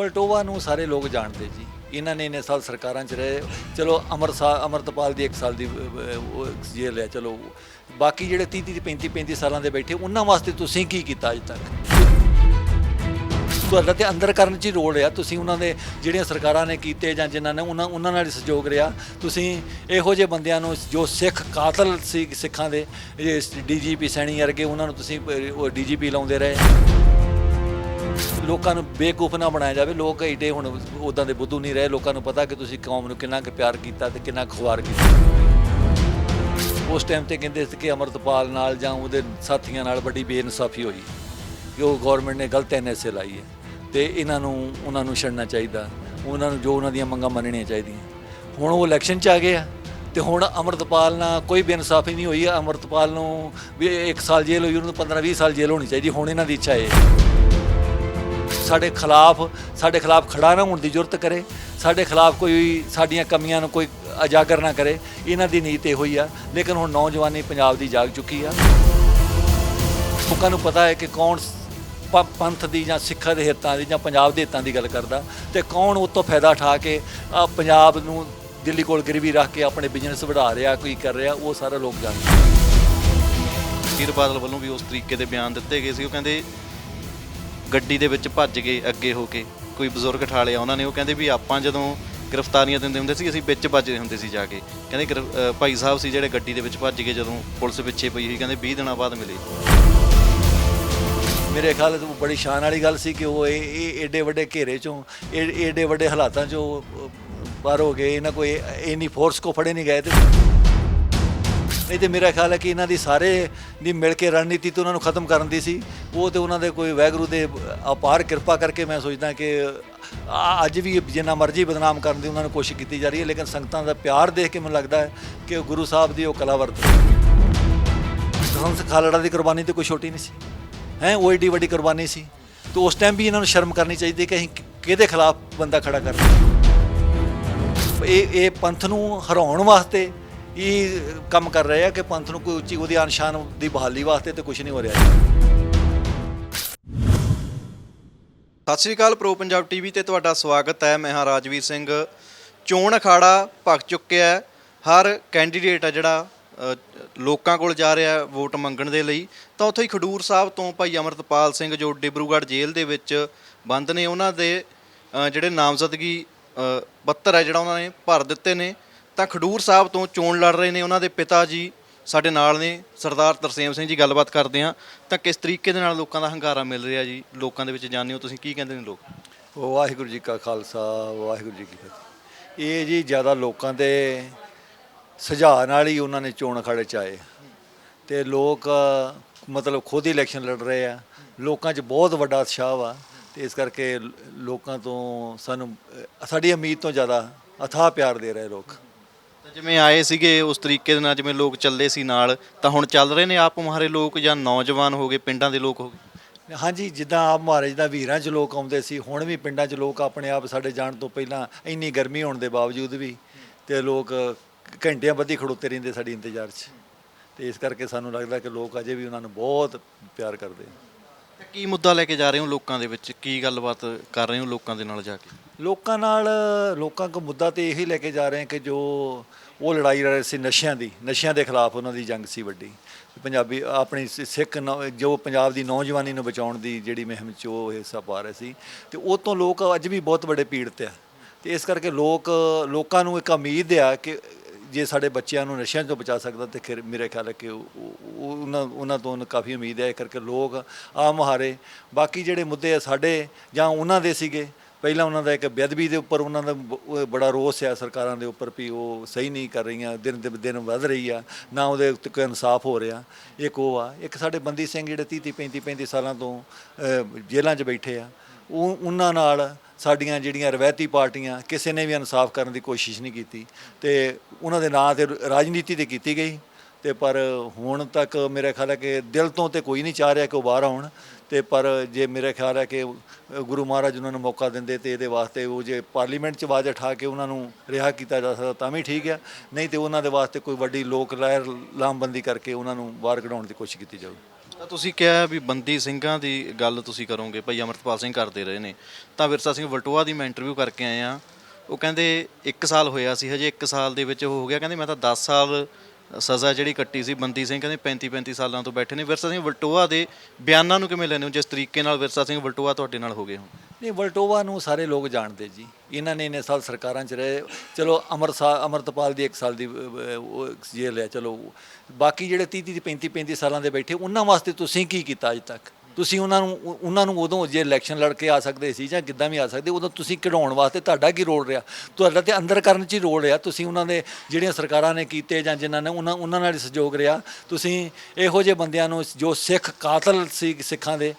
ਵਲਟੋਵਾ ਨੂੰ ਸਾਰੇ ਲੋਕ ਜਾਣਦੇ ਜੀ। ਇਹਨਾਂ ਨੇ ਇੰਨੇ ਸਾਲ ਸਰਕਾਰਾਂ 'ਚ ਰਹੇ। ਚਲੋ ਅਮਰਸਾ ਅਮਰਤਪਾਲ ਦੀ 1 ਸਾਲ ਦੀ ਜੇਲ੍ਹ ਹੈ ਚਲੋ। ਬਾਕੀ ਜਿਹੜੇ 30 30 35 35 ਸਾਲਾਂ ਦੇ ਬੈਠੇ ਉਹਨਾਂ ਵਾਸਤੇ ਤੁਸੀਂ ਕੀ ਕੀਤਾ ਅਜੇ ਤੱਕ? ਤੁਹਾਡਾ ਤੇ ਅੰਦਰ ਕਰਨ 'ਚ ਹੀ ਰੋਲ ਰਿਹਾ। ਤੁਸੀਂ ਉਹਨਾਂ ਦੇ ਜਿਹੜੀਆਂ ਸਰਕਾਰਾਂ ਨੇ ਕੀਤੇ ਜਾਂ ਜਿਨ੍ਹਾਂ ਨੇ ਉਹਨਾਂ ਉਹਨਾਂ ਨਾਲ ਹੀ ਸਹਿਯੋਗ ਰਿਹਾ। ਤੁਸੀਂ ਇਹੋ ਜਿਹੇ ਬੰਦਿਆਂ ਨੂੰ ਜੋ ਸਿੱਖ ਕਾਤਲ ਸੀ ਸਿੱਖਾਂ ਦੇ ਡੀਜੀਪੀ ਸੈਣੀ ਵਰਗੇ ਉਹਨਾਂ ਨੂੰ ਤੁਸੀਂ ਅਹ, ਉਹ ਡੀਜੀਪੀ ਲਾਉਂਦੇ ਰਹੇ। ਲੋਕਾਂ ਨੂੰ ਬੇਕੂਫ ਨਾ ਬਣਾਇਆ ਜਾਵੇ। ਲੋਕ ਏਡੇ ਹੁਣ ਉਦਾਂ ਦੇ ਬੁੱਧੂ ਨਹੀਂ ਰਹੇ। ਲੋਕਾਂ ਨੂੰ ਪਤਾ ਕਿ ਤੁਸੀਂ ਕੌਮ ਨੂੰ ਕਿੰਨਾ ਕੁ ਪਿਆਰ ਕੀਤਾ ਤੇ ਕਿੰਨਾ ਖੁਆਰ ਕੀਤਾ। ਉਸ ਟਾਈਮ ਤੇ ਕਹਿੰਦੇ ਸੀ ਕਿ ਅਮਰਤਪਾਲ ਨਾਲ ਜਾਂ ਉਹਦੇ ਸਾਥੀਆਂ ਨਾਲ ਵੱਡੀ ਬੇਇਨਸਾਫੀ ਹੋਈ। ਕਿ ਉਹ ਗਵਰਨਮੈਂਟ ਨੇ ਗਲਤ ਐਨਐਸਏ ਲਾਈ ਹੈ। ਤੇ ਇਹਨਾਂ ਨੂੰ, ਉਹਨਾਂ ਨੂੰ ਛੱਡਣਾ ਚਾਹੀਦਾ। ਉਹਨਾਂ ਨੂੰ ਜੋ ਉਹਨਾਂ ਦੀਆਂ ਮੰਗਾਂ ਮੰਨਣੀਆਂ ਚਾਹੀਦੀਆਂ। ਹੁਣ ਉਹ ਇਲੈਕਸ਼ਨ 'ਚ ਆ ਗਏ ਆ। ਤੇ ਹੁਣ ਅਮਰਤਪਾਲ ਨਾਲ ਕੋਈ ਬੇਇਨਸਾਫੀ ਨਹੀਂ ਹੋਈ। ਅਮਰਤਪਾਲ ਨੂੰ ਵੀ 1 ਸਾਲ ਜੇਲ੍ਹ ਹੋਈ, ਉਹਨੂੰ 15 20 ਸਾਲ ਜੇਲ੍ਹ ਹੋਣੀ ਚਾਹੀਦੀ। ਹੁਣ ਇਹਨਾਂ ਦੀ ਇੱਛਾ ਹੈ। ਸਾਡੇ ਖਿਲਾਫ ਸਾਡੇ ਖਿਲਾਫ ਖੜਾ ਨਾ ਹੋਣ ਦੀ ਜ਼ਰੂਰਤ ਕਰੇ, ਸਾਡੇ ਖਿਲਾਫ ਕੋਈ ਸਾਡੀਆਂ ਕਮੀਆਂ ਨੂੰ ਕੋਈ ਅਜਾਗਰ ਨਾ ਕਰੇ, ਇਹਨਾਂ ਦੀ ਨੀਤ ਇਹੋ ਹੀ ਆ। ਲੇਕਿਨ ਹੁਣ ਨੌਜਵਾਨੀ ਪੰਜਾਬ ਦੀ ਜਾਗ ਚੁੱਕੀ ਆ। ਲੋਕਾਂ ਨੂੰ ਪਤਾ ਹੈ ਕਿ ਕੌਣ ਪੰਥ ਦੀ ਜਾਂ ਸਿੱਖਾਂ ਦੇ ਹਿੱਤਾਂ ਦੀ ਜਾਂ ਪੰਜਾਬ ਦੇ ਹਿੱਤਾਂ ਦੀ ਗੱਲ ਕਰਦਾ। ਤੇ ਕੌਣ ਉਹ ਤੋਂ ਫਾਇਦਾ ਉਠਾ ਕੇ ਪੰਜਾਬ ਨੂੰ ਦਿੱਲੀ ਕੋਲ ਗਿਰਵੀ ਰੱਖ ਕੇ ਆਪਣੇ ਬਿਜ਼ਨਸ ਵਧਾ ਰਿਹਾ ਕੋਈ ਕਰ ਰਿਹਾ, ਉਹ ਸਾਰੇ ਲੋਕ ਜਾਣਦੇ ਵੀਰ ਬਾਦਲ ਵੱਲੋਂ ਵੀ ਉਸ ਤਰੀਕੇ ਦੇ ਬਿਆਨ ਦਿੱਤੇ ਗਏ ਸੀ। ਉਹ ਕਹਿੰਦੇ ਗੱਡੀ ਦੇ ਵਿੱਚ ਭੱਜ ਗਏ ਅੱਗੇ ਹੋ ਕੇ ਕੋਈ ਬਜ਼ੁਰਗ ਠਾਲਿਆ ਉਹਨਾਂ ਨੇ ਉਹ ਕਹਿੰਦੇ ਵੀ ਆਪਾਂ ਜਦੋਂ ਗ੍ਰਿਫਤਾਰੀਆਂ ਦਿੰਦੇ ਹੁੰਦੇ ਸੀ ਅਸੀਂ ਵਿੱਚ ਭੱਜਦੇ ਹੁੰਦੇ ਸੀ ਜਾ ਕੇ। ਕਹਿੰਦੇ ਗ੍ਰਿਫ- ਅ, ਭਾਈ ਸਾਹਿਬ ਸੀ ਜਿਹੜੇ ਗੱਡੀ ਦੇ ਵਿੱਚ ਭੱਜ ਗਏ ਜਦੋਂ ਪੁਲਿਸ ਪਿੱਛੇ ਪਈ ਸੀ ਕਹਿੰਦੇ 20 ਦਿਨਾਂ ਬਾਅਦ ਮਿਲੇ। ਮੇਰੇ ਖਿਆਲ ਤੋਂ ਬੜੀ ਸ਼ਾਨ ਵਾਲੀ ਗੱਲ ਸੀ ਕਿ ਉਹ ਇਹ ਇਹ ਏਡੇ ਵੱਡੇ ਘੇਰੇ ਚੋਂ ਇਹ ਏਡੇ ਵੱਡੇ ਹਾਲਾਤਾਂ ਚੋਂ ਅਹ, ਬਾਹਰ ਹੋ ਗਏ। ਇਹਨਾਂ ਕੋਈ ਇੰਨੀ ਫੋਰਸ ਕੋ ਫੜੇ ਨਹੀਂ ਗਏ ਤੇ ਨਹੀਂ ਤੇ ਮੇਰਾ ਖਿਆਲ ਹੈ ਕਿ ਇਹਨਾਂ ਦੀ ਸਾਰੇ ਦੀ ਮਿਲ ਕੇ ਰਣਨੀਤੀ ਤੇ ਉਹਨਾਂ ਨੂੰ ਖਤਮ ਕਰਨ ਦੀ ਸੀ। ਉਹ ਤੇ ਉਹਨਾਂ ਦੇ ਕੋਈ ਵੈਗਰੂ ਦੇ ਅਪਾਰ ਕਿਰਪਾ ਕਰਕੇ ਮੈਂ ਸੋਚਦਾ ਕਿ ਅੱਜ ਵੀ ਜਿੰਨਾ ਮਰਜ਼ੀ ਬਦਨਾਮ ਕਰਨ ਦੀ ਉਹਨਾਂ ਨੂੰ ਕੋਸ਼ਿਸ਼ ਕੀਤੀ ਜਾ ਰਹੀ ਹੈ, ਲੇਕਿਨ ਸੰਗਤਾਂ ਦਾ ਪਿਆਰ ਦੇਖ ਕੇ ਮੈਨੂੰ ਲੱਗਦਾ ਹੈ ਕਿ ਉਹ ਗੁਰੂ ਸਾਹਿਬ ਦੀ ਉਹ ਕਲਾ ਵਰਤ ਹੰਸ ਖਾਲੜਾ ਦੀ ਕੁਰਬਾਨੀ ਤੇ ਕੋਈ ਛੋਟੀ ਨਹੀਂ ਸੀ। ਹੈ, ਉਹ ਏਡੀ ਵੱਡੀ ਕੁਰਬਾਨੀ ਸੀ। ਤੇ ਉਸ ਟਾਈਮ ਵੀ ਇਹਨਾਂ ਨੂੰ ਸ਼ਰਮ ਕਰਨੀ ਚਾਹੀਦੀ ਕਿ ਅਸੀਂ ਕਿਹਦੇ ਖਿਲਾਫ ਬੰਦਾ ਖੜਾ ਕਰ ਇਹ ਇਹ ਪੰਥ ਨੂੰ ਹਰਾਉਣ ਵਾਸਤੇ ਇਹ ਕੰਮ ਕਰ ਰਹੇ ਆ ਕਿ ਪੰਥ ਨੂੰ ਕੋਈ ਉੱਚੀ ਉਹਦੀ ਅਨਸ਼ਾਨ ਦੀ ਬਹਾਲੀ ਵਾਸਤੇ ਤੇ ਕੁਝ ਨਹੀਂ ਹੋ ਰਿਹਾ। ਸਤਿ ਸ਼੍ਰੀ ਅਕਾਲ ਪ੍ਰੋ ਪੰਜਾਬ ਟੀਵੀ ਤੇ ਤੁਹਾਡਾ ਸਵਾਗਤ ਹੈ। ਮੈਂ ਹਾਂ ਰਾਜਵੀਰ ਸਿੰਘ। ਚੋਣ ਅਖਾੜਾ ਭਖ ਚੁੱਕਿਆ ਹੈ। ਹਰ ਕੈਂਡੀਡੇਟ ਆ ਜਿਹੜਾ ਲੋਕਾਂ ਕੋਲ ਜਾ ਰਿਹਾ ਵੋਟ ਮੰਗਣ ਦੇ ਲਈ। ਤਾਂ ਉੱਥੇ ਹੀ ਖਡੂਰ ਸਾਹਿਬ ਤੋਂ ਭਾਈ ਅਮਰਤਪਾਲ ਸਿੰਘ ਜੋ ਡਿਬਰੂਗੜ੍ਹ ਜੇਲ੍ਹ ਦੇ ਵਿੱਚ ਬੰਦ ਨੇ, ਉਹਨਾਂ ਦੇ ਜਿਹੜੇ ਨਾਮਜ਼ਦਗੀ ਪੱਤਰ ਹੈ ਜਿਹੜਾ ਉਹਨਾਂ ਨੇ ਭਰ ਦਿੱਤੇ ਨੇ। ਤਾਂ ਖਡੂਰ ਸਾਹਿਬ ਤੋਂ ਚੋਣ ਲੜ ਰਹੇ ਨੇ, ਉਹਨਾਂ ਦੇ ਪਿਤਾ ਜੀ ਸਾਡੇ ਨਾਲ ਨੇ, ਸਰਦਾਰ ਤਰਸੇਮ ਸਿੰਘ ਜੀ ਗੱਲਬਾਤ ਕਰਦੇ ਹਾਂ, ਤਾਂ ਕਿਸ ਤਰੀਕੇ ਦੇ ਨਾਲ ਲੋਕਾਂ ਦਾ ਹੰਗਾਰਾ ਮਿਲ ਰਿਹਾ ਜੀ? ਲੋਕਾਂ ਦੇ ਵਿੱਚ ਜਾਣਦੇ ਹੋ ਤੁਸੀਂ, ਕੀ ਕਹਿੰਦੇ ਨੇ ਲੋਕ? ਵਾਹਿਗੁਰੂ ਜੀ ਕਾ ਖਾਲਸਾ, ਵਾਹਿਗੁਰੂ ਜੀ ਕੀ ਫਤਿਹ। ਇਹ ਜੀ ਜ਼ਿਆਦਾ ਲੋਕਾਂ ਦੇ ਸੁਝਾਅ ਨਾਲ ਹੀ ਉਹਨਾਂ ਨੇ ਚੋਣ ਅਖਾੜੇ ਚ ਆਏ। ਤੇ ਲੋਕ, ਮਤਲਬ ਖੁਦ ਹੀ ਇਲੈਕਸ਼ਨ ਲੜ ਰਹੇ ਆ। ਲੋਕਾਂ 'ਚ ਬਹੁਤ ਵੱਡਾ ਉਤਸ਼ਾਹ ਵਾ। ਤੇ ਇਸ ਕਰਕੇ ਲੋਕਾਂ ਤੋਂ ਸਾਨੂੰ, ਸਾਡੀ ਉਮੀਦ ਤੋਂ ਜ਼ਿਆਦਾ ਅਥਾਹ ਪਿਆਰ ਦੇ ਰਹੇ ਲੋਕ। ਜਿਵੇਂ ਆਏ ਸੀਗੇ ਉਸ ਤਰੀਕੇ ਦੇ ਨਾਲ ਜਿਵੇਂ ਲੋਕ ਚੱਲੇ ਸੀ ਨਾਲ, ਤਾਂ ਹੁਣ ਚੱਲ ਰਹੇ ਨੇ ਆਪ ਮੁਹਾਰੇ ਲੋਕ ਜਾਂ ਨੌਜਵਾਨ ਹੋ ਗਏ, ਪਿੰਡਾਂ ਦੇ ਲੋਕ ਹੋ ਗਏ? ਹਾਂਜੀ, ਜਿੱਦਾਂ ਆਪ ਮਹਾਰਾਜ ਦਾ ਵੀਰਾਂ 'ਚ ਲੋਕ ਆਉਂਦੇ ਸੀ, ਹੁਣ ਵੀ ਪਿੰਡਾਂ 'ਚ ਲੋਕ ਆਪਣੇ ਆਪ ਸਾਡੇ ਜਾਣ ਤੋਂ ਪਹਿਲਾਂ ਇੰਨੀ ਗਰਮੀ ਹੋਣ ਦੇ ਬਾਵਜੂਦ ਵੀ ਤੇ ਲੋਕ ਘੰਟਿਆਂ ਬੱਧੀ ਖੜੋਤੇ ਰਹਿੰਦੇ ਸਾਡੀ ਇੰਤਜ਼ਾਰ 'ਚ। ਤੇ ਇਸ ਕਰਕੇ ਸਾਨੂੰ ਲੱਗਦਾ ਕਿ ਲੋਕ ਅਜੇ ਵੀ ਉਹਨਾਂ ਨੂੰ ਬਹੁਤ ਪਿਆਰ ਕਰਦੇ ਤਾਂ ਕੀ ਮੁੱਦਾ ਲੈ ਕੇ ਜਾ ਰਹੇ ਹੋ ਲੋਕਾਂ ਦੇ ਵਿੱਚ? ਕੀ ਗੱਲਬਾਤ ਕਰ ਰਹੇ ਹੋ ਲੋਕਾਂ ਦੇ ਨਾਲ ਜਾ ਕੇ? ਲੋਕਾਂ ਨਾਲ, ਲੋਕਾਂ ਕੋ ਮੁੱਦਾ ਤੇ ਇਹੀ ਲੈ ਕੇ ਜਾ ਰਹੇ ਕਿ ਜੋ ਉਹ ਲੜਾਈ ਲੜ ਰਹੇ ਸੀ ਨਸ਼ਿਆਂ ਦੀ, ਨਸ਼ਿਆਂ ਦੇ ਖਿਲਾਫ ਉਹਨਾਂ ਦੀ ਜੰਗ ਸੀ ਵੱਡੀ। ਪੰਜਾਬੀ, ਆਪਣੀ ਸਿ- ਸਿੱਖ ਨੌ- ਜੋ ਪੰਜਾਬ ਦੀ ਨੌਜਵਾਨੀ ਨੂੰ ਬਚਾਉਣ ਦੀ ਜਿਹੜੀ ਮੁਹਿੰਮ 'ਚ ਉਹ ਹਿੱਸਾ ਪਾ ਰਹੇ ਸੀ, ਤੇ ਉਹ ਤੋਂ ਲੋਕ ਅੱਜ ਵੀ ਬਹੁਤ ਵੱਡੇ ਪੀੜਤ ਆ। ਤੇ ਇਸ ਕਰਕੇ ਲੋਕ, ਲੋਕਾਂ ਨੂੰ ਇੱਕ ਉਮੀਦ ਆ ਕਿ ਜੇ ਸਾਡੇ ਬੱਚਿਆਂ ਨੂੰ ਨਸ਼ਿਆਂ ਤੋਂ ਬਚਾ ਸਕਦਾ ਤੇ ਫਿਰ ਮੇਰੇ ਖਿਆਲ ਹੈ ਕਿ ਉਹਨਾਂ ਉਹਨਾਂ ਤੋਂ ਕਾਫੀ ਉਮੀਦ ਹੈ, ਇਹ ਕਰਕੇ ਲੋਕ ਆ ਮੁਹਾਰੇ ਬਾਕੀ ਜਿਹੜੇ ਮੁੱਦੇ ਆ ਸਾਡੇ ਜਾਂ ਉਹਨਾਂ ਦੇ ਸੀਗੇ, ਪਹਿਲਾਂ ਉਹਨਾਂ ਦਾ ਇੱਕ ਬੇਅਦਬੀ ਦੇ ਉੱਪਰ ਉਹਨਾਂ ਦਾ ਬੜਾ ਰੋਸ ਆ ਸਰਕਾਰਾਂ ਦੇ ਉੱਪਰ ਵੀ ਉਹ ਸਹੀ ਨਹੀਂ ਕਰ ਰਹੀਆਂ, ਦਿਨ ਦੇ ਦਿਨ ਵੱਧ ਰਹੀ ਆ, ਨਾ ਉਹਦੇ ਉੱਤੇ ਕੋਈ ਇਨਸਾਫ ਹੋ ਰਿਹਾ। ਇੱਕ ਉਹ ਆ, ਇੱਕ ਸਾਡੇ ਬੰਦੀ ਸਿੰਘ ਜਿਹੜੇ 30 30 35 35 ਸਾਲਾਂ ਤੋਂ ਜੇਲ੍ਹਾਂ 'ਚ ਬੈਠੇ ਆ, ਉਹ ਉਹਨਾਂ ਨਾਲ ਸਾਡੀਆਂ ਜਿਹੜੀਆਂ ਰਵਾਇਤੀ ਪਾਰਟੀਆਂ ਕਿਸੇ ਨੇ ਵੀ ਇਨਸਾਫ ਕਰਨ ਦੀ ਕੋਸ਼ਿਸ਼ ਨਹੀਂ ਕੀਤੀ ਤੇ ਉਹਨਾਂ ਦੇ ਨਾਂ ਤੇ ਰਾਜਨੀਤੀ ਤੇ ਕੀਤੀ ਗਈ ਤੇ ਪਰ ਹੁਣ ਤੱਕ ਮੇਰੇ ਖਿਆਲ ਹੈ ਕਿ ਦਿਲ ਤੋਂ ਤੇ ਕੋਈ ਨਹੀਂ ਚਾਹ ਰਿਹਾ ਕਿ ਉਹ ਬਾਹਰ ਆਉਣ ਤੇ ਪਰ ਜੇ ਮੇਰੇ ਖਿਆਲ ਹੈ ਕਿ ਗੁਰੂ ਮਹਾਰਾਜ ਉਹਨਾਂ ਨੂੰ ਮੌਕਾ ਦਿੰਦੇ ਤੇ ਇਹਦੇ ਵਾਸਤੇ ਉਹ ਜੇ ਪਾਰਲੀਮੈਂਟ 'ਚ ਆਵਾਜ਼ ਉਠਾ ਕੇ ਉਹਨਾਂ ਨੂੰ ਰਿਹਾ ਕੀਤਾ ਜਾ ਸਕਦਾ ਤਾਂ ਵੀ ਠੀਕ ਹੈ, ਨਹੀਂ ਤੇ ਉਹਨਾਂ ਦੇ ਵਾਸਤੇ ਕੋਈ ਵੱਡੀ ਲੋਕ ਲਹਿਰ ਲਾਮਬੰਦੀ ਕਰਕੇ ਉਹਨਾਂ ਨੂੰ ਬਾਹਰ ਕਢਾਉਣ ਦੀ ਕੋਸ਼ਿਸ਼ ਕੀਤੀ ਜਾਊ। ਤਾਂ ਤੁਸੀਂ ਕਿਹਾ ਵੀ ਬੰਦੀ ਸਿੰਘਾਂ ਦੀ ਗੱਲ ਤੁਸੀਂ ਕਰੋਗੇ, ਭਾਈ ਅਮਰਤਪਾਲ ਸਿੰਘ ਕਰਦੇ ਰਹੇ ਨੇ। ਤਾਂ ਵਿਰਸਾ ਸਿੰਘ ਵਲਟੋਆ ਦੀ ਮੈਂ ਇੰਟਰਵਿਊ ਕਰਕੇ ਆਏ ਆ ਉਹ ਕਹਿੰਦੇ 1 ਸਾਲ ਹੋਇਆ ਸੀ, ਹਜੇ 1 ਸਾਲ ਦੇ ਵਿੱਚ ਉਹ ਹੋ ਗਿਆ। ਕਹਿੰਦੇ ਮੈਂ ਤਾਂ 10 ਸਾਲ ਸਜ਼ਾ ਜਿਹੜੀ ਕੱਟੀ ਸੀ ਬੰਦੀ ਸਿੰਘ, ਕਹਿੰਦੇ 35 35 ਸਾਲਾਂ ਤੋਂ ਬੈਠੇ ਨੇ। ਵਿਰਸਾ ਸਿੰਘ ਵਲਟੋਆ ਦੇ ਬਿਆਨਾਂ ਨੂੰ ਕਿਵੇਂ ਲੈਂਦੇ ਹੋ? ਜਿਸ ਤਰੀਕੇ ਨਾਲ ਵਿਰਸਾ ਸਿੰਘ ਵਲਟੋਆ ਤੁਹਾਡੇ ਨਾਲ ਹੋ ਗਏ ਹੁਣ। ਨਹੀਂ, ਵਲਟੋਵਾ ਨੂੰ ਸਾਰੇ ਲੋਕ ਜਾਣਦੇ ਜੀ। ਇਹਨਾਂ ਨੇ ਇੰਨੇ ਸਾਲ ਸਰਕਾਰਾਂ 'ਚ ਰਹੇ। ਚਲੋ ਅਮਰਸਾ ਅਮਰਤਪਾਲ ਦੀ 1 ਸਾਲ ਦੀ ਜੇਲ੍ਹ ਹੈ, ਚਲੋ। ਬਾਕੀ ਜਿਹੜੇ 30 30 35 35 ਸਾਲਾਂ ਦੇ ਬੈਠੇ, ਉਹਨਾਂ ਵਾਸਤੇ ਤੁਸੀਂ ਕੀ ਕੀਤਾ ਅਜ ਤੱਕ? ਤੁਸੀਂ ਉਹਨਾਂ ਨੂੰ ਉਹਨਾਂ ਨੂੰ ਉਦੋਂ ਜੇ ਇਲੈਕਸ਼ਨ ਲੜ ਕੇ ਆ ਸਕਦੇ ਸੀ ਜਾਂ ਕਿੱਦਾਂ ਵੀ ਆ ਸਕਦੇ, ਉਦੋਂ ਤੁਸੀਂ ਕਢਾਉਣ ਵਾਸਤੇ ਤੁਹਾਡਾ ਕੀ ਰੋਲ ਰਿਹਾ? ਤੁਹਾਡਾ ਤੇ ਅੰਦਰ ਕਰਨ 'ਚ ਹੀ ਰੋਲ ਰਿਹਾ। ਤੁਸੀਂ ਉਹਨਾਂ ਦੇ ਜਿਹੜੀਆਂ ਸਰਕਾਰਾਂ ਨੇ ਕੀਤੇ ਜਾਂ ਜਿਨ੍ਹਾਂ ਨੇ ਉਹਨਾਂ ਉਹਨਾਂ ਨਾਲ ਸਹਿਯੋਗ ਰਿਹਾ। ਤੁਸੀਂ ਇਹੋ ਜਿਹੇ ਬੰਦਿਆਂ ਨੂੰ ਜੋ ਸਿੱਖ ਕਾਤਲ ਸੀ ਸਿੱਖਾਂ ਦੇ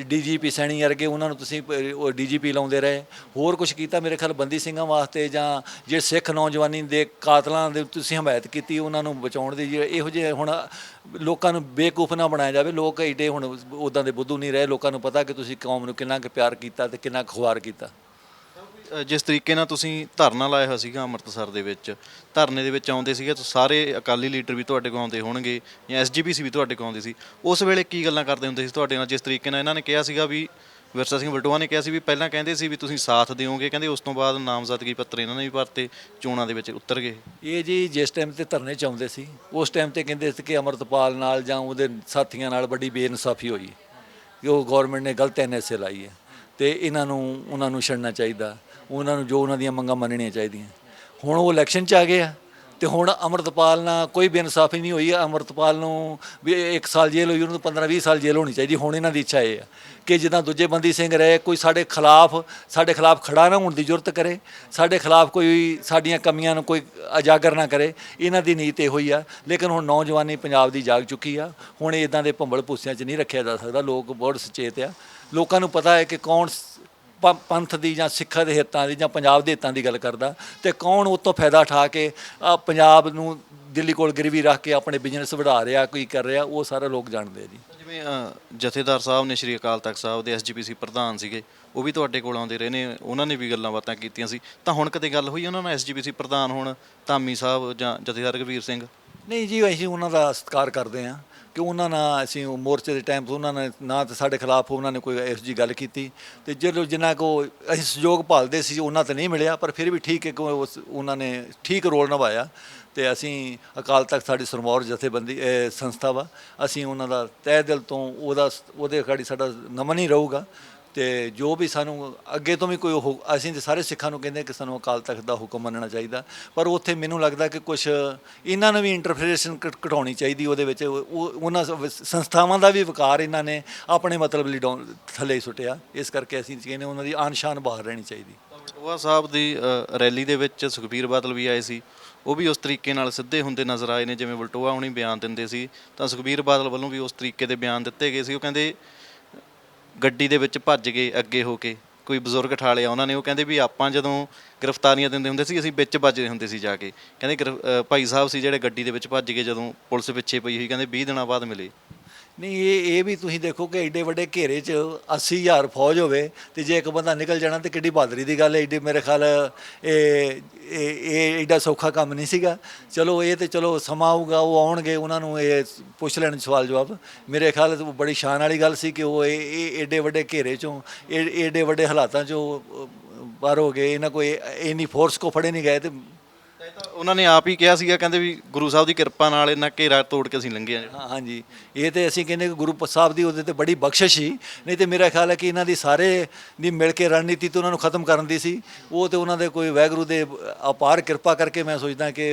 ਡੀਜੀਪੀ ਸੈਣੀ ਵਰਗੇ ਉਹਨਾਂ ਨੂੰ ਤੁਸੀਂ ਪ- ਉਹ ਡੀਜੀਪੀ ਲਾਉਂਦੇ ਰਹੇ। ਹੋਰ ਕੁਝ ਕੀਤਾ? ਮੇਰੇ ਖਿਆਲ ਬੰਦੀ ਸਿੰਘਾਂ ਵਾਸਤੇ ਜਾਂ ਜੇ ਸਿੱਖ ਨੌਜਵਾਨੀ ਦੇ ਕਾਤਲਾਂ ਦੇ ਤੁਸੀਂ ਹਮਾਇਤ ਕੀਤੀ ਉਹਨਾਂ ਨੂੰ ਬਚਾਉਣ ਦੀ ਜਿਹੜੇ ਇਹੋ ਜਿਹੇ ਹੁਣ ਲੋਕਾਂ ਨੂੰ ਬੇਕੂਫ ਨਾ ਬਣਾਇਆ ਜਾਵੇ, ਲੋਕ ਏਡੇ ਹੁਣ ਉਦਾਂ ਦੇ ਬੁੱਧੂ ਨਹੀਂ ਰਹੇ ਲੋਕਾਂ ਨੂੰ ਪਤਾ ਕਿ ਤੁਸੀਂ ਕੌਮ ਨੂੰ ਕਿੰਨਾ ਕੁ ਪਿਆਰ ਕੀਤਾ ਤੇ ਕਿੰਨਾ ਖੁਆਰ ਕੀਤਾ। ਜਿਸ ਤਰੀਕੇ ਨਾਲ ਤੁਸੀਂ ਧਰਨਾ ਲਾਇਆ ਹੋਇਆ ਸੀਗਾ ਅੰਮ੍ਰਿਤਸਰ ਦੇ ਵਿੱਚ ਧਰਨੇ ਦੇ ਵਿੱਚ ਆਉਂਦੇ ਸੀਗੇ ਤਾਂ ਸਾਰੇ ਅਕਾਲੀ ਲੀਡਰ ਵੀ ਤੁਹਾਡੇ ਕੋਲ ਆਉਂਦੇ ਹੋਣਗੇ ਜਾਂ ਐਸਜੀਪੀਸੀ ਵੀ ਤੁਹਾਡੇ ਕੋਲ ਆਉਂਦੀ ਸੀ ਉਸ ਵੇਲੇ ਕੀ ਗੱਲਾਂ ਕਰਦੇ ਹੁੰਦੇ ਸੀ ਤੁਹਾਡੇ ਨਾਲ? ਜਿਸ ਤਰੀਕੇ ਨਾਲ ਇਹਨਾਂ ਨੇ ਕਿਹਾ ਸੀਗਾ ਵੀ ਵਿਰਸਾ ਸਿੰਘ ਵਲਟੋਆ ਨੇ ਕਿਹਾ ਸੀ ਵੀ ਪਹਿਲਾਂ ਕਹਿੰਦੇ ਸੀ ਵੀ ਤੁਸੀਂ ਸਾਥ ਦਿਓਗੇ ਕਹਿੰਦੇ ਉਸ ਤੋਂ ਬਾਅਦ ਨਾਮਜ਼ਦਗੀ ਪੱਤਰ ਇਹਨਾਂ ਨੇ ਵੀ ਭਰਤੇ ਚੋਣਾਂ ਦੇ ਵਿੱਚ ਉਤਰ ਗਏ। ਇਹ ਜੀ ਜਿਸ ਟਾਈਮ ਤੇ ਧਰਨੇ ਚ ਆਉਂਦੇ ਸੀ ਉਸ ਟਾਈਮ ਤੇ ਕਹਿੰਦੇ ਸੀ ਕਿ ਅਮਰਤਪਾਲ ਨਾਲ ਜਾਂ ਉਹਦੇ ਸਾਥੀਆਂ ਨਾਲ ਵੱਡੀ ਬੇਇਨਸਾਫੀ ਹੋਈ। ਕਿ ਉਹ ਗਵਰਨਮੈਂਟ ਨੇ ਗਲਤ ਐਨਐਸਏ ਲਾਈ ਹੈ ਤੇ ਇਹਨਾਂ ਨੂੰ, ਉਹਨਾਂ ਨੂੰ ਛੱਡਣਾ ਚਾਹੀਦਾ, ਉਹਨਾਂ ਨੂੰ ਜੋ ਉਹਨਾਂ ਦੀਆਂ ਮੰਗਾਂ ਮੰਨਣੀਆਂ ਚਾਹੀਦੀਆਂ। ਹੁਣ ਉਹ ਇਲੈਕਸ਼ਨ ਚ ਆ ਗਏ ਆ। ਤੇ ਹੁਣ ਅਮਰਤਪਾਲ ਨਾਲ ਕੋਈ ਬੇਇਨਸਾਫੀ ਨਹੀਂ ਹੋਈ। ਅਮਰਤਪਾਲ ਨੂੰ ਵੀ 1 ਸਾਲ ਜੇਲ੍ਹ ਹੋਈ, ਉਹਨੂੰ 15 20 ਸਾਲ ਜੇਲ੍ਹ ਹੋਣੀ ਚਾਹੀਦੀ। ਹੁਣ ਇਹਨਾਂ ਦੀ ਇੱਛਾ ਇਹ ਆ ਕਿ ਜਿੱਦਾਂ ਦੂਜੇ ਬੰਦੀ ਸਿੰਘ ਰਹੇ, ਕੋਈ ਸਾਡੇ ਖਿਲਾਫ ਸਾਡੇ ਖਿਲਾਫ ਖੜਾ ਨਾ ਹੋਣ ਦੀ ਜ਼ਰੂਰਤ ਕਰੇ। ਸਾਡੇ ਖਿਲਾਫ ਕੋਈ ਸਾਡੀਆਂ ਕਮੀਆਂ ਨੂੰ ਕੋਈ ਉਜਾਗਰ ਨਾ ਕਰੇ। ਇਹਨਾਂ ਦੀ ਨੀਤ ਇਹੋ ਹੀ ਆ। ਲੇਕਿਨ ਹੁਣ ਨੌਜਵਾਨੀ ਪੰਜਾਬ ਦੀ ਜਾਗ ਚੁੱਕੀ ਆ। ਹੁਣ ਇਦਾਂ ਦੇ ਭੰਬਲ ਭੂਸਿਆਂ 'ਚ ਨਹੀਂ ਰੱਖਿਆ ਜਾ ਸਕਦਾ। ਲੋਕ ਬਹੁਤ ਸੁਚੇਤ ਆ। ਲੋਕਾਂ ਨੂੰ ਪਤਾ ਹੈ ਕਿ ਕੌਣ ਪੰਥ ਦੀ ਜਾਂ ਸਿੱਖਾਂ ਦੇ ਹਿੱਤਾਂ ਦੀ ਜਾਂ ਪੰਜਾਬ ਦੇ ਹਿੱਤਾਂ ਦੀ ਗੱਲ ਕਰਦਾ, ਤੇ ਕੌਣ ਉਹ ਤੋਂ ਫਾਇਦਾ ਉਠਾ ਕੇ ਪੰਜਾਬ ਨੂੰ ਦਿੱਲੀ ਕੋਲ ਗਿਰਵੀ ਰੱਖ ਕੇ ਆਪਣੇ ਬਿਜ਼ਨਸ ਵਧਾ ਰਿਹਾ ਕੋਈ ਕਰ ਰਿਹਾ, ਉਹ ਸਾਰੇ ਲੋਕ ਜਾਣਦੇ ਆ ਜੀ। ਜਿਵੇਂ ਜਥੇਦਾਰ ਸਾਹਿਬ ਨੇ ਸ਼੍ਰੀ ਅਕਾਲ ਤਖਤ ਸਾਹਿਬ ਦੇ ਐਸਜੀਪੀਸੀ ਪ੍ਰਧਾਨ ਸੀਗੇ, ਉਹ ਵੀ ਤੁਹਾਡੇ ਕੋਲ ਆਉਂਦੇ ਰਹੇ ਨੇ, ਉਹਨਾਂ ਨੇ ਵੀ ਗੱਲਾਂ ਬਾਤਾਂ ਕੀਤੀਆਂ ਸੀ। ਤਾਂ ਹੁਣ ਕਦੇ ਗੱਲ ਹੋਈ ਉਹਨਾਂ ਨਾਲ ਐਸਜੀਪੀਸੀ ਪ੍ਰਧਾਨ ਹੁਣ, ਧਾਮੀ ਸਾਹਿਬ ਜਾਂ ਜਥੇਦਾਰ ਕਬੀਰ ਸਿੰਘ? ਨਹੀਂ ਜੀ, ਅਸੀਂ ਉਹਨਾਂ ਦਾ ਸਤਿਕਾਰ ਕਰਦੇ ਹਾਂ ਕਿ ਉਹਨਾਂ ਨਾਲ ਅਸੀਂ ਉਹ ਮੋਰਚੇ ਦੇ ਟਾਈਮ ਤੋਂ ਉਹਨਾਂ ਨੇ ਨਾ ਤਾਂ ਸਾਡੇ ਖਿਲਾਫ ਉਹਨਾਂ ਨੇ ਕੋਈ ਇਹੋ ਜਿਹੀ ਗੱਲ ਕੀਤੀ ਤੇ ਜਦੋਂ ਜਿੰਨਾ ਕੋ ਅਸੀਂ ਸਹਿਯੋਗ ਭਾਲਦੇ ਸੀ, ਉਹਨਾਂ ਤੇ ਨਹੀਂ ਮਿਲਿਆ, ਪਰ ਫਿਰ ਵੀ ਠੀਕ ਹੈ ਕਿ ਉਸ ਉਹਨਾਂ ਨੇ ਠੀਕ ਰੋਲ ਨਿਭਾਇਆ ਤੇ ਅਸੀਂ ਅਕਾਲ ਤਖਤ ਸਾਡੀ ਸਰਮੌਰ ਜਥੇਬੰਦੀ ਅਹ ਸੰਸਥਾ ਵਾ, ਅਸੀਂ ਉਹਨਾਂ ਦਾ ਤਹਿ ਦਿਲ ਤੋਂ ਉਹਦਾ ਉਹਦੇ ਅਗਾੜੀ ਸਾਡਾ ਨਮਨ ਹੀ ਰਹੂਗਾ ਤੇ ਜੋ ਵੀ ਸਾਨੂੰ ਅੱਗੇ ਤੋਂ ਵੀ ਕੋਈ ਉਹ, ਅਸੀਂ ਤੇ ਸਾਰੇ ਸਿੱਖਾਂ ਨੂੰ ਕਹਿੰਦੇ ਕਿ ਸਾਨੂੰ ਅਕਾਲ ਤਖਤ ਦਾ ਹੁਕਮ ਮੰਨਣਾ ਚਾਹੀਦਾ। ਪਰ ਉੱਥੇ ਮੈਨੂੰ ਲੱਗਦਾ ਕਿ ਕੁਝ ਇਹਨਾਂ ਨੂੰ ਵੀ ਇੰਟਰਫੇਰੇਸ਼ਨ ਘਟਾਉਣੀ ਚਾਹੀਦੀ ਉਹਦੇ ਵਿੱਚ। ਉਹ- ਉਹਨਾਂ ਸੰਸਥਾਵਾਂ ਦਾ ਵੀ ਵਿਕਾਰ ਇਹਨਾਂ ਨੇ ਆਪਣੇ ਮਤਲਬ ਲਈ ਥੱਲੇ ਸੁੱਟਿਆ। ਇਸ ਕਰਕੇ ਅਸੀਂ ਕਹਿੰਦੇ ਉਹਨਾਂ ਦੀ ਆਨਸ਼ਾਨ ਬਾਹਰ ਰਹਿਣੀ ਚਾਹੀਦੀ। ਵਲਟੋਆ ਸਾਹਿਬ ਦੀ ਰੈਲੀ ਦੇ ਵਿੱਚ ਸੁਖਬੀਰ ਬਾਦਲ ਵੀ ਆਏ ਸੀ। ਉਹ ਵੀ ਉਸ ਤਰੀਕੇ ਨਾਲ ਸਿੱਧੇ ਹੁੰਦੇ ਨਜ਼ਰ ਆਏ ਨੇ, ਜਿਵੇਂ ਬਲਟੋਆ ਹੁਣੀ ਬਿਆਨ ਦਿੰਦੇ ਸੀ। ਤਾਂ ਸੁਖਬੀਰ ਬਾਦਲ ਵੱਲੋਂ ਵੀ ਉਸ ਤਰੀਕੇ ਦੇ ਬਿਆਨ ਦਿੱਤੇ ਗਏ ਸੀ। ਉਹ ਕਹਿੰਦੇ ਗੱਡੀ ਦੇ ਵਿੱਚ ਭੱਜ ਗਏ ਅੱਗੇ ਹੋ ਕੇ ਕੋਈ ਬਜ਼ੁਰਗ ਠਾਲਿਆ ਉਹਨਾਂ ਨੇ ਉਹ ਕਹਿੰਦੇ ਵੀ ਆਪਾਂ ਜਦੋਂ ਗ੍ਰਿਫਤਾਰੀਆਂ ਦਿੰਦੇ ਹੁੰਦੇ ਸੀ ਅਸੀਂ ਵਿੱਚ ਵੱਜਦੇ ਹੁੰਦੇ ਸੀ ਜਾ ਕੇ। ਕਹਿੰਦੇ ਗ੍ਰਿਫ- ਅ, ਭਾਈ ਸਾਹਿਬ ਸੀ ਜਿਹੜੇ ਗੱਡੀ ਦੇ ਵਿੱਚ ਭੱਜ ਗਏ ਜਦੋਂ ਪੁਲਿਸ ਪਿੱਛੇ ਪਈ ਹੋਈ ਕਹਿੰਦੇ 20 ਦਿਨਾਂ ਬਾਅਦ ਮਿਲੇ। ਨਹੀਂ, ਇਹ ਇਹ ਵੀ ਤੁਸੀਂ ਦੇਖੋ ਕਿ ਐਡੇ ਵੱਡੇ ਘੇਰੇ 'ਚ 80000 ਫੌਜ ਹੋਵੇ ਤੇ ਜੇ ਇੱਕ ਬੰਦਾ ਨਿਕਲ ਜਾਣਾ ਤੇ ਕਿੱਡੀ ਬਹਾਦਰੀ ਦੀ ਗੱਲ ਹੈ। ਐਡੇ ਮੇਰੇ ਖਿਆਲ, ਇਹ ਇਹ ਐਡਾ ਸੌਖਾ ਕੰਮ ਨਹੀਂ ਸੀਗਾ। ਚਲੋ, ਇਹ ਤੇ ਚਲੋ ਸਮਾਂ ਆਊਗਾ, ਉਹ ਆਉਣਗੇ, ਉਹਨਾਂ ਨੂੰ ਇਹ ਪੁੱਛ ਲੈਣ ਸਵਾਲ ਜਵਾਬ। ਮੇਰੇ ਖਿਆਲ ਉਹ ਬੜੀ ਸ਼ਾਨ ਵਾਲੀ ਗੱਲ ਸੀ ਕਿ ਉਹ ਇਹ ਇਹ ਐਡੇ ਵੱਡੇ ਘੇਰੇ 'ਚੋਂ, ਇਹ ਐਡੇ ਵੱਡੇ ਹਾਲਾਤਾਂ 'ਚੋਂ ਬਾਹਰ ਹੋ ਗਏ। ਇਹਨਾਂ ਕੋਈ ਇੰਨੀ ਫੋਰਸ ਕੋ ਫੜੇ ਨਹੀਂ ਗਏ ਤੇ ਉਹਨਾਂ ਨੇ ਆਪ ਹੀ ਕਿਹਾ ਸੀਗਾ ਕਹਿੰਦੇ ਵੀ ਗੁਰੂ ਸਾਹਿਬ ਦੀ ਕਿਰਪਾ ਨਾਲ ਇਹਨਾਂ ਘੇਰਾ ਤੋੜ ਕੇ ਅਸੀਂ ਲੰਘੇ ਆ ਹਾਂ ਹਾਂਜੀ। ਇਹ ਤੇ ਅਸੀਂ ਕਹਿੰਦੇ ਕਿ ਗੁਰੂ ਸਾਹਿਬ ਦੀ ਉਹਦੇ ਤੇ ਬੜੀ ਬਖਸ਼ਿਸ਼ ਸੀ। ਨਹੀਂ ਤੇ ਮੇਰਾ ਖਿਆਲ ਹੈ ਕਿ ਇਹਨਾਂ ਦੀ ਸਾਰੇ ਦੀ ਮਿਲ ਕੇ ਰਣਨੀਤੀ ਤੇ ਉਹਨਾਂ ਨੂੰ ਖਤਮ ਕਰਨ ਦੀ ਸੀ। ਉਹ ਤੇ ਉਹਨਾਂ ਦੇ ਕੋਈ ਵੈਗਰੂ ਦੇ ਅਪਾਰ ਕਿਰਪਾ ਕਰਕੇ ਮੈਂ ਸੋਚਦਾ ਕਿ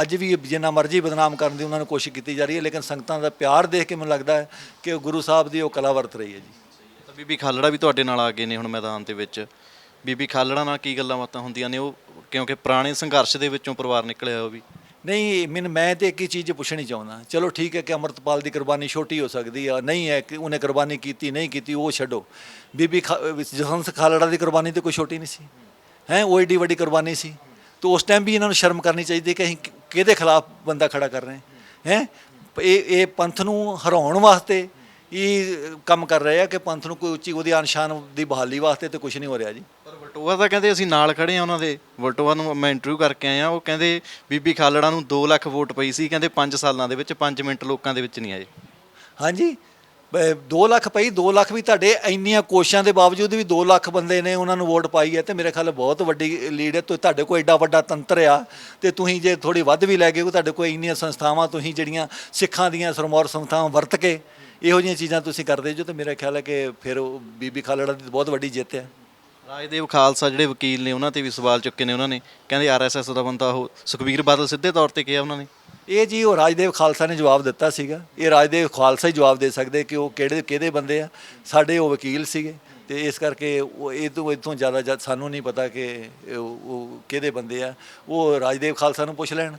ਅੱਜ ਵੀ ਜਿੰਨਾ ਮਰਜ਼ੀ ਬਦਨਾਮ ਕਰਨ ਦੀ ਉਹਨਾਂ ਨੂੰ ਕੋਸ਼ਿਸ਼ ਕੀਤੀ ਜਾ ਰਹੀ ਹੈ ਲੇਕਿਨ ਸੰਗਤਾਂ ਦਾ ਪਿਆਰ ਦੇਖ ਕੇ ਮੈਨੂੰ ਲੱਗਦਾ ਹੈ ਕਿ ਗੁਰੂ ਸਾਹਿਬ ਦੀ ਉਹ ਕਲਾ ਵਰਤ ਰਹੀ ਹੈ ਜੀ। ਬੀਬੀ ਖਾਲੜਾ ਵੀ ਤੁਹਾਡੇ ਨਾਲ ਆ ਗਏ ਨੇ ਹੁਣ ਮੈਦਾਨ ਦੇ ਵਿੱਚ। ਬੀਬੀ ਖਾਲੜਾ ਨਾਲ ਕੀ ਗੱਲਾਂ ਬਾਤਾਂ ਹੁੰਦੀਆਂ ਨੇ? ਉਹ ਕਿਉਂਕਿ ਪੁਰਾਣੇ ਸੰਘਰਸ਼ ਦੇ ਵਿੱਚੋਂ ਪਰਿਵਾਰ ਨਿਕਲਿਆ ਉਹ ਵੀ। ਨਹੀਂ, ਮੈਨੂੰ ਮੈਂ ਤੇ ਇੱਕ ਹੀ ਚੀਜ਼ ਪੁੱਛਣੀ ਚਾਹੁੰਦਾ। ਚਲੋ ਠੀਕ ਹੈ ਕਿ ਅਮਰਤਪਾਲ ਦੀ ਕੁਰਬਾਨੀ ਛੋਟੀ ਹੋ ਸਕਦੀ ਆ। ਨਹੀਂ ਹੈ ਕਿ ਉਹਨੇ ਕੁਰਬਾਨੀ ਕੀਤੀ, ਨਹੀਂ ਕੀਤੀ, ਉਹ ਛੱਡੋ। ਬੀਬੀ ਖਾ- ਜਸਵੰਤ ਖਾਲੜਾ ਦੀ ਕੁਰਬਾਨੀ ਤੇ ਕੋਈ ਛੋਟੀ ਨਹੀਂ ਸੀ। ਹੈ, ਉਹ ਏਡੀ ਵੱਡੀ ਕੁਰਬਾਨੀ ਸੀ। ਤੇ ਉਸ ਟਾਈਮ ਵੀ ਇਹਨਾਂ ਨੂੰ ਸ਼ਰਮ ਕਰਨੀ ਚਾਹੀਦੀ ਕਿ ਅਸੀਂ ਕਿਹਦੇ ਖਿਲਾਫ ਬੰਦਾ ਖੜਾ ਕਰ ਰਹੇ ਹਾਂ। ਹੈ? ਇਹ ਇਹ ਪੰਥ ਨੂੰ ਹਰਾਉਣ ਵਾਸਤੇ ਇਹ ਕੰਮ ਕਰ ਰਹੇ ਆ ਕਿ ਪੰਥ ਨੂੰ ਕੋਈ ਉੱਚੀ, ਉਹਦੀ ਆਨਸ਼ਾਨ ਦੀ ਬਹਾਲੀ ਵਾਸਤੇ ਤੇ ਕੁਝ ਨਹੀਂ ਹੋ ਰਿਹਾ ਜੀ। ਵਲਟੋਆ ਤਾਂ ਕਹਿੰਦੇ ਅਸੀਂ ਨਾਲ ਖੜੇ ਆ ਉਹਨਾਂ ਦੇ। ਵਲਟੋਆ ਨੂੰ ਮੈਂ ਇੰਟਰਵਿਊ ਕਰਕੇ ਆਇਆ, ਉਹ ਕਹਿੰਦੇ ਬੀਬੀ ਖਾਲੜਾ ਨੂੰ 2 ਲੱਖ ਵੋਟ ਪਈ ਸੀ, ਕਹਿੰਦੇ 5 ਸਾਲਾਂ ਦੇ ਵਿੱਚ 5 ਮਿੰਟ ਲੋਕਾਂ ਦੇ ਵਿੱਚ ਨਹੀਂ ਆਏ। ਹਾਂਜੀ? 2 ਲੱਖ ਪਈ 2 ਲੱਖ ਵੀ ਤੁਹਾਡੇ ਇੰਨੀਆਂ ਕੋਸ਼ਿਸ਼ਾਂ ਦੇ ਬਾਵਜੂਦ ਵੀ 2 ਲੱਖ ਬੰਦੇ ਨੇ ਉਹਨਾਂ ਨੂੰ ਵੋਟ ਪਾਈ ਹੈ ਤੇ ਮੇਰੇ ਖਿਆਲ ਬਹੁਤ ਵੱਡੀ ਲੀਡ ਹੈ। ਤੇ ਤੁਹਾਡੇ ਕੋਲ ਐਡਾ ਵੱਡਾ ਤੰਤਰ ਆ ਤੇ ਤੁਸੀਂ ਜੇ ਥੋੜੀ ਵੱਧ ਵੀ ਲੈ ਗਏ ਹੋ ਤੁਹਾਡੇ ਕੋਲ ਇੰਨੀਆਂ ਸੰਸਥਾਵਾਂ, ਤੁਸੀਂ ਜਿਹੜੀਆਂ ਸਿੱਖਾਂ ਦੀਆਂ ਸਰਮੌਰ ਸੰਸਥਾਵਾਂ ਵਰਤ ਕੇ ਇਹੋ ਜਿਹੀਆਂ ਚੀਜ਼ਾਂ ਤੁਸੀਂ ਕਰਦੇ ਜੋ ਤੇ ਮੇਰਾ ਖਿਆਲ ਹੈ ਕਿ ਫਿਰ ਉਹ ਬੀਬੀ ਖਾਲੜਾ ਦੀ ਬਹੁਤ ਵੱਡੀ ਜਿੱਤ ਹੈ। ਰਾਜਦੇਵ ਖਾਲਸਾ ਜਿਹੜੇ ਵਕੀਲ ਨੇ ਉਹਨਾਂ ਤੇ ਵੀ ਸਵਾਲ ਚੁੱਕੇ ਨੇ ਉਹਨਾਂ ਨੇ। ਕਹਿੰਦੇ ਆਰਐਸਐਸ ਦਾ ਬੰਦਾ ਉਹ ਸੁਖਬੀਰ ਬਾਦਲ ਸਿੱਧੇ ਤੌਰ ਤੇ ਕਿਹਾ ਉਹਨਾਂ ਨੇ। ਇਹ ਜੀ ਉਹ ਰਾਜਦੇਵ ਖਾਲਸਾ ਨੇ ਜਵਾਬ ਦਿੱਤਾ ਸੀਗਾ। ਇਹ ਰਾਜਦੇਵ ਖਾਲਸਾ ਹੀ ਜਵਾਬ ਦੇ ਸਕਦੇ ਕਿ ਉਹ ਕਿਹੜੇ ਕਿਹਦੇ ਬੰਦੇ ਆ। ਸਾਡੇ ਉਹ ਵਕੀਲ ਸੀਗੇ ਤੇ ਇਸ ਕਰਕੇ ਉਹ ਇਹ ਤੋਂ ਇਥੋਂ ਜ਼ਿਆਦਾ ਜ਼ਿਆਦਾ ਸਾਨੂੰ ਨਹੀਂ ਪਤਾ ਕਿ ਉਹ ਉਹ ਕਿਹਦੇ ਬੰਦੇ ਆ। ਉਹ ਰਾਜਦੇਵ ਖਾਲਸਾ ਨੂੰ ਪੁੱਛ ਲੈਣ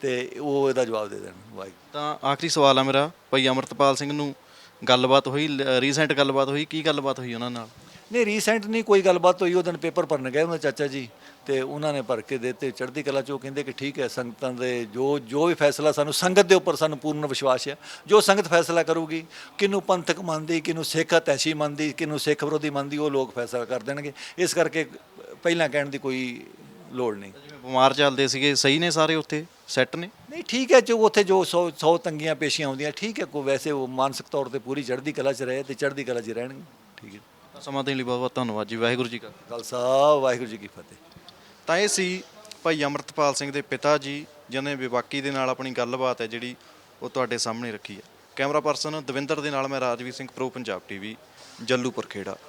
ਤੇ ਉਹ ਇਹਦਾ ਜਵਾਬ ਦੇ ਦੇਣ। ਵਾਹਿਗੁਰੂ। ਤਾਂ ਆਖਰੀ ਸਵਾਲ ਆ ਮੇਰਾ। ਭਾਈ ਅਮਰਤਪਾਲ ਸਿੰਘ ਨੂੰ ਗੱਲਬਾਤ ਹੋਈ ਰੀਸੈਂਟ ਗੱਲਬਾਤ ਹੋਈ। ਕੀ ਗੱਲਬਾਤ ਹੋਈ ਉਹਨਾਂ ਨਾਲ? ਨਹੀਂ ਰੀਸੈਂਟ ਨਹੀਂ ਕੋਈ ਗੱਲਬਾਤ ਹੋਈ ਉਹ ਦਿਨ ਪੇਪਰ ਭਰਨ ਗਏ ਉਹਨਾਂ ਚਾਚਾ ਜੀ ਤੇ ਉਹਨਾਂ ਨੇ ਭਰ ਕੇ ਦਿੱਤੇ ਚੜ੍ਹਦੀ ਕਲਾ ਚ ਉਹ ਕਹਿੰਦੇ ਕਿ ਠੀਕ ਹੈ ਸੰਗਤਾਂ ਦੇ ਜੋ ਜੋ ਵੀ ਫੈਸਲਾ ਸਾਨੂੰ ਸੰਗਤ ਦੇ ਉੱਪਰ ਸਾਨੂੰ ਪੂਰਨ ਵਿਸ਼ਵਾਸ ਹੈ। ਜੋ ਸੰਗਤ ਫੈਸਲਾ ਕਰੂਗੀ ਕਿਨੂੰ ਪੰਥਕ ਮੰਨਦੀ ਕਿਨੂੰ ਸਿੱਖ ਹਤੈਸ਼ੀ ਮੰਨਦੀ ਕਿਨੂੰ ਸਿੱਖ ਵਿਰੋਧੀ ਮੰਨਦੀ ਉਹ ਲੋਕ ਫੈਸਲਾ ਕਰ ਦੇਣਗੇ। ਇਸ ਕਰਕੇ ਪਹਿਲਾਂ ਕਹਿਣ ਦੀ ਕੋਈ ਲੋੜ ਨਹੀਂ। ਬਿਮਾਰ ਚੱਲਦੇ ਸੀਗੇ ਸਹੀ ਨੇ ਸਾਰੇ ਉੱਥੇ? ਸੈੱਟ ਨੇ? ਨਹੀਂ ਠੀਕ ਹੈ ਜੋ ਉੱਥੇ ਜੋ 100 100 ਤੰਗੀਆਂ ਪੇਸ਼ੀਆਂ ਆਉਂਦੀਆਂ ਠੀਕ ਹੈ ਕੋ ਵੈਸੇ ਉਹ ਮਾਨਸਿਕ ਤੌਰ ਤੇ ਪੂਰੀ ਚੜ੍ਹਦੀ ਕਲਾ 'ਚ ਰਹੇ ਤੇ ਚੜ੍ਹਦੀ ਕਲਾ 'ਚ ਰਹਿਣਗੇ। ਠੀਕ ਹੈ। ਤਾਂ ਸਮਾਂ ਦੇਣ ਲਈ ਬਹੁਤ ਬਹੁਤ ਧੰਨਵਾਦ ਜੀ ਵਾਹਿਗੁਰੂ ਜੀ ਕਾ ਖਾਲਸਾ। ਵਾਹਿਗੁਰੂ ਜੀ ਕੀ ਫਤਿਹ। ਤਾਂ ਇਹ ਸੀ ਭਾਈ ਅਮਰਤਪਾਲ ਸਿੰਘ ਦੇ ਪਿਤਾ ਜੀ ਜਿਨ੍ਹਾਂ ਨੇ ਵਿਵਾਕੀ ਦੇ ਨਾਲ ਆਪਣੀ ਗੱਲਬਾਤ ਹੈ ਜਿਹੜੀ ਉਹ ਤੁਹਾਡੇ ਸਾਹਮਣੇ ਰੱਖੀ ਹੈ। ਕੈਮਰਾ ਪਰਸਨ ਦਵਿੰਦਰ ਦੇ ਨਾਲ ਮੈਂ ਰਾਜਵੀਰ ਸਿੰਘ ਪ੍ਰੋ ਪੰਜਾਬ ਟੀਵੀ ਜੱਲੂਪੁਰ ਖੇੜਾ।